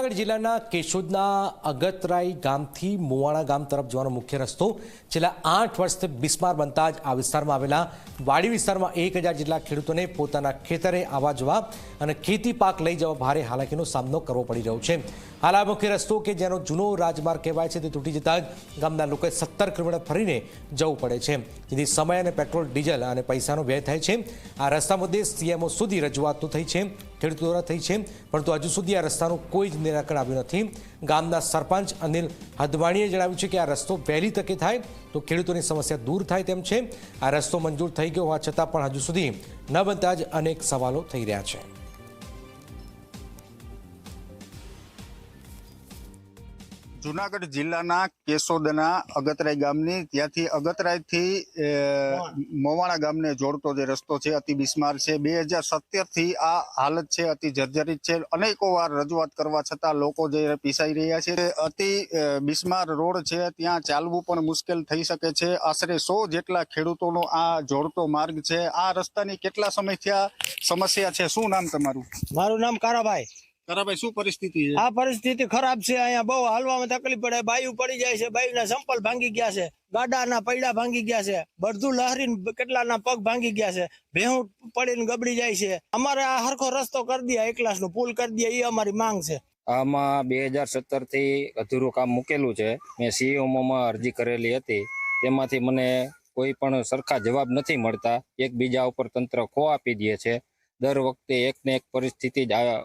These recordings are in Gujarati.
જૂનાગઢ જિલ્લાના કેશોદના અગતરાઈ ગામથી મુવાણા ગામ તરફ જવાનો મુખ્ય રસ્તો છેલ્લા આઠ વર્ષથી બિસ્માર બનતા જ આ વિસ્તારમાં આવેલા વાડી વિસ્તારમાં એક હજાર જેટલા ખેડૂતોને પોતાના ખેતરે આવવા જવા અને ખેતી પાક લઈ જવા ભારે હાલાકીનો સામનો કરવો પડી રહ્યો છે. હાલ આ મુખ્ય રસ્તો કે જેનો જૂનો રાજમાર્ગ કહેવાય છે તે તૂટી જતા જ ગામના લોકોએ સત્તર કિલોમીટર ફરીને જવું પડે છે. જેથી સમય અને પેટ્રોલ, ડીઝલ અને પૈસાનો વ્યય થાય છે. આ રસ્તા મુદ્દે સીએમઓ સુધી રજૂઆતો થઈ છે. ખેડૂતો દ્વારા થઈ છે. પરંતુ હજુ સુધી આ રસ્તાનું કોઈ જ નિરાકરણ આવ્યું નથી. ગામના સરપંચ અનિલ હદવાણીએ જણાવ્યું છે કે આ રસ્તો વહેલી તકે થાય તો ખેડૂતોની સમસ્યા દૂર થાય તેમ છે. આ રસ્તો મંજૂર થઈ ગયો હોવા છતાં પણ હજુ સુધી ન બનતા જ અનેક સવાલો થઈ રહ્યા છે. જુનાગઢ જિલ્લાના કેશોદના અગતરાય ગામની, ત્યાંથી અગતરાયથી મોવાણા ગામને જોડતો જે રસ્તો છે, અતિ બિસ્માર છે. બે હજાર સત્તરથી આ હાલત છે, અતિ જર્જરિત છે. અનેકો વાર રજૂઆત કરવા છતાં લોકો જે પીસાઈ રહ્યા છે, અતિ બિસ્માર રોડ છે. ત્યાં ચાલવું પણ મુશ્કેલ થઈ શકે છે. આશરે સો જેટલા ખેડૂતોનો આ જોડતો માર્ગ છે. આ રસ્તાની કેટલા સમયથી આ સમસ્યા છે. શું નામ તમારું? મારું નામ કારાભાઈ. કરાભાઈ શું પરિસ્થિતિ છે? આ પરિસ્થિતિ ખરાબ છે અહીંયા બહુ હાલવામાં તકલીફ પડે બાયું પડી જાય છે બાયુના સંપલ ભાંગી ગયા છે ગાડાના પૈડા ભાંગી ગયા છે બધું લહેરીને કેટલાના પગ ભાંગી ગયા છે ભેહું પડીને ગબડી જાય છે. અમારે આ હરખો રસ્તો કરી દે એક ક્લાસનું પુલ કરી દે એ અમારી માંગ છે. આમાં બે હજાર સત્તરથી અધૂરું કામ મૂકેલું છે. મેં સીઓમાં અરજી કરેલી હતી. તેમાંથી મને કોઈ પણ સરખા જવાબ નથી મળતા. એકબીજા ઉપર તંત્ર ખો આપી દે છે. દર વખતે એક ને એક પરિસ્થિતિ જ આ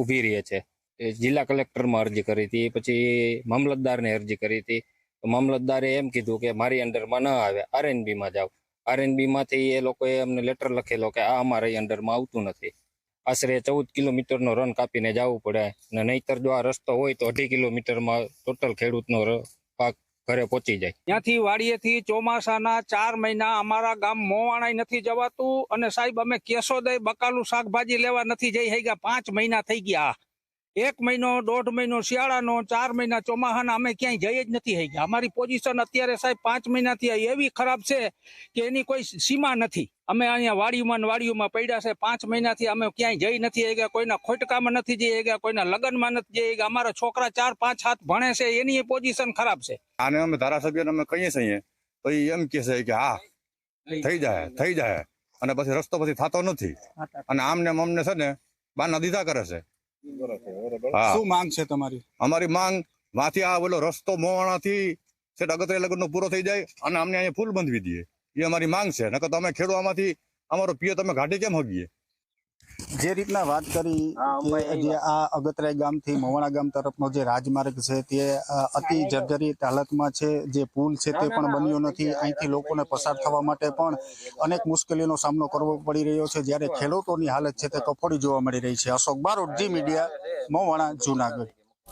ઊભી રહે છે. એ જિલ્લા કલેક્ટરમાં અરજી કરી હતી, પછી મામલતદારને અરજી કરી હતી. તો મામલતદારે એમ કીધું કે મારી અંડરમાં ન આવે, આરએનબીમાં જાઓ. આરએનબીમાંથી એ લોકોએ અમને લેટર લખેલો કે આ અમારી અંડરમાં આવતું નથી. આશરે ચૌદ કિલોમીટરનો રન કાપીને જવું પડે. અને નહીતર જો આ રસ્તો હોય તો અઢી કિલોમીટરમાં ટોટલ ખેડૂતનો પાક ઘરે પહોંચી જાય. ત્યાંથી વાડીએથી ચોમાસાના ચાર મહિના અમારા ગામ મોવાણાય નથી જવાતું અને સાહેબ અમે કેશોદય બકાલું શાકભાજી લેવા નથી જઈ ગયા પાંચ મહિના થઈ ગયા. એક મહિનો દોઢ મહિનો શિયાળાનો ચાર મહિના ચોમાહાના અમે ક્યાંય જઈ જ નથી થઈ ગયા. અમારી પોઝિશન અત્યારે સાહેબ પાંચ મહિનાથી એવી ખરાબ છે કે એની કોઈ સીમા નથી. અમે અહીંયા વાડીમાં ને વાડીઓમાં પડ્યા છે. પાંચ મહિનાથી અમે ક્યાંય જઈ નથી ગયા. કોઈના ખોટકામાં નથી જઈ ગયા. કોઈના લગ્નમાં નથી જઈ ગયા. અમારા છોકરા ચાર પાંચ હાથ ભણે છે. એની પોઝિશન ખરાબ છે. આને અમે ધારાસભ્યને અમે કહીએ છીએ તો એ એમ કહે છે કે હા થઈ જાય થઈ જાય. અને પછી રસ્તો પછી થતો નથી. અને આમને ને અમને છે ને બાના દીધા કરે છે. શું માંગ છે તમારી? અમારી માંગમાંથી આ બોલો રસ્તો મોવાણાથી છે અગત્ય લગ્નનો પૂરો થઈ જાય અને અમને અહીંયા ફૂલ બંધવી દઈએ એ અમારી માંગ છે. નકર તો અમે ખેડૂતમાંથી અમારો પિયત તમે ઘાટી કેમ હગીએ? જે રીતના વાત કરી જે આ અગતરાય ગામથી મવાણા ગામ તરફનો જે રાજમાર્ગ છે તે અતિ જર્જરિત હાલતમાં છે. જે પુલ છે તે પણ બન્યો નથી. અહીંથી લોકોને પસાર થવા માટે પણ અનેક મુશ્કેલીનો સામનો કરવો પડી રહ્યો છે. જ્યારે ખેડૂતોની હાલત છે તે કફોડી જોવા મળી રહી છે. અશોક બારોટ જી મીડિયા મવાણા જુનાગઢ.